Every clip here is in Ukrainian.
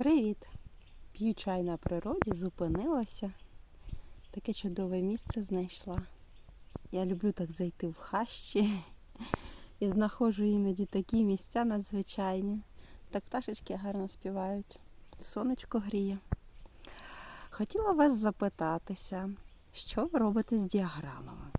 Привіт! П'ю чай на природі, зупинилася. Таке чудове місце знайшла. Я люблю так зайти в хащі і знаходжу іноді такі місця надзвичайні. Так пташечки гарно співають. Сонечко гріє. Хотіла вас запитатися, що ви робите з діаграмами?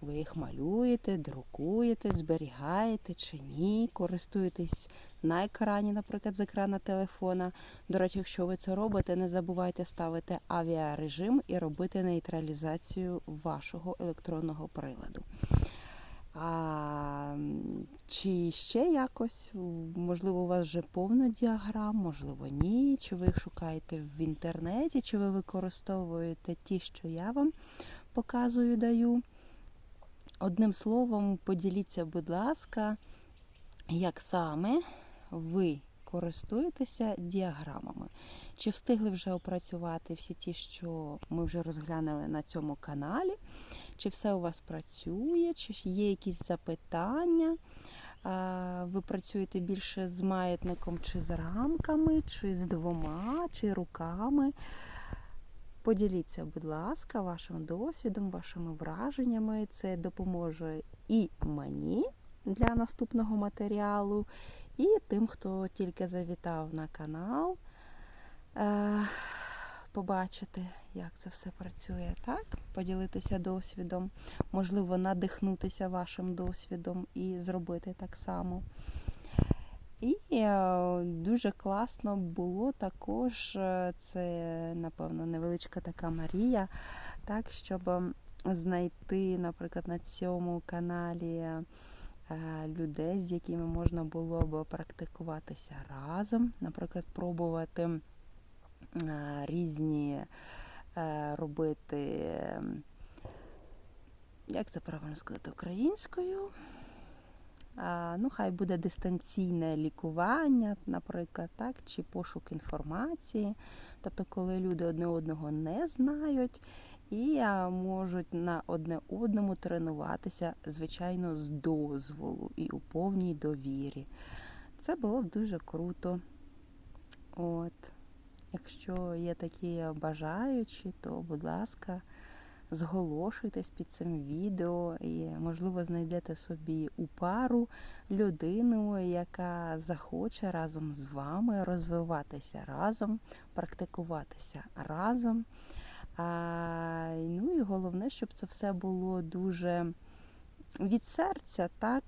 Ви їх малюєте, друкуєте, зберігаєте чи ні? Користуєтесь на екрані, наприклад, з екрана телефона. До речі, якщо ви це робите, не забувайте ставити авіарежим і робити нейтралізацію вашого електронного приладу. А, чи ще якось, можливо, у вас вже повно діаграм, можливо, ні. Чи ви їх шукаєте в інтернеті, чи ви використовуєте ті, що я вам показую, даю. Одним словом, поділіться, будь ласка, як саме ви користуєтеся діаграмами. Чи встигли вже опрацювати всі ті, що ми вже розглянули на цьому каналі? Чи все у вас працює, чи є якісь запитання? Ви працюєте більше з маятником, чи з рамками, чи з двома, чи руками? Поділіться, будь ласка, вашим досвідом, вашими враженнями. Це допоможе і мені для наступного матеріалу, і тим, хто тільки завітав на канал, е, побачити, як це все працює, так? Поділитися досвідом, можливо, надихнутися вашим досвідом і зробити так само. І е, дуже класно було також, е, це, напевно, невеличка така Марія, так, щоб ем, знайти, наприклад, на цьому каналі е, людей, з якими можна було б практикуватися разом, наприклад, пробувати різні робити, ем, як це правильно сказати, українською. Ну, хай буде дистанційне лікування, наприклад, так, чи пошук інформації. Тобто, коли люди одне одного не знають і можуть на одне одному тренуватися, звичайно, з дозволу і у повній довірі. Це було б дуже круто. От. Якщо є такі бажаючі, то, будь ласка, зголошуйтесь під цим відео і, можливо, знайдете собі у пару людину, яка захоче разом з вами розвиватися разом, практикуватися разом. А, Ну і головне, щоб це все було дуже від серця, так?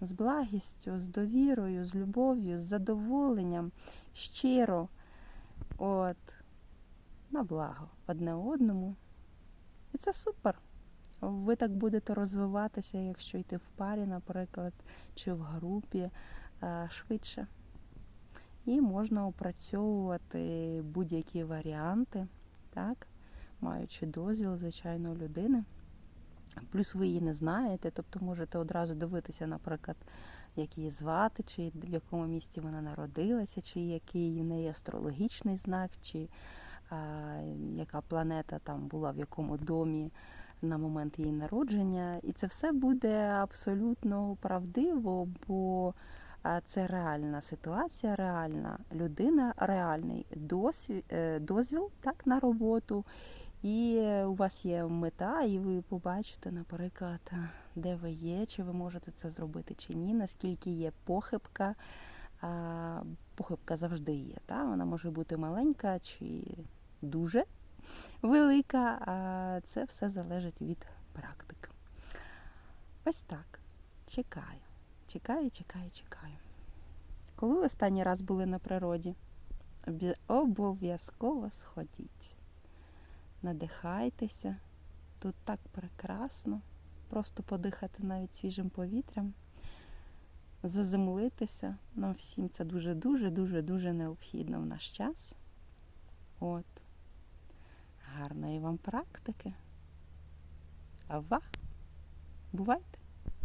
З благістю, з довірою, з любов'ю, з задоволенням, щиро, от, на благо одне одному. І це супер. Ви так будете розвиватися, якщо йти в парі, наприклад, чи в групі е, швидше. І можна опрацьовувати будь-які варіанти, так, маючи дозвіл, звичайно, людини. Плюс ви її не знаєте, тобто можете одразу дивитися, наприклад, як її звати, чи в якому місті вона народилася, чи який в неї астрологічний знак, чи яка планета там була в якому домі на момент її народження. І це все буде абсолютно правдиво, бо це реальна ситуація, реальна людина, реальний досвід, дозвіл так, на роботу. І у вас є мета, і ви побачите, наприклад, де ви є, чи ви можете це зробити чи ні, наскільки є похибка. Похибка завжди є. Та? Вона може бути маленька чи дуже велика, а це все залежить від практики. Ось так. Чекаю. Чекаю, чекаю, чекаю. Коли ви останній раз були на природі, обов'язково сходіть. Надихайтеся. Тут так прекрасно. Просто подихати навіть свіжим повітрям, заземлитися. Нам всім це дуже-дуже-дуже-дуже необхідно в наш час. От. Гарної вам практики. Ава! Бувайте!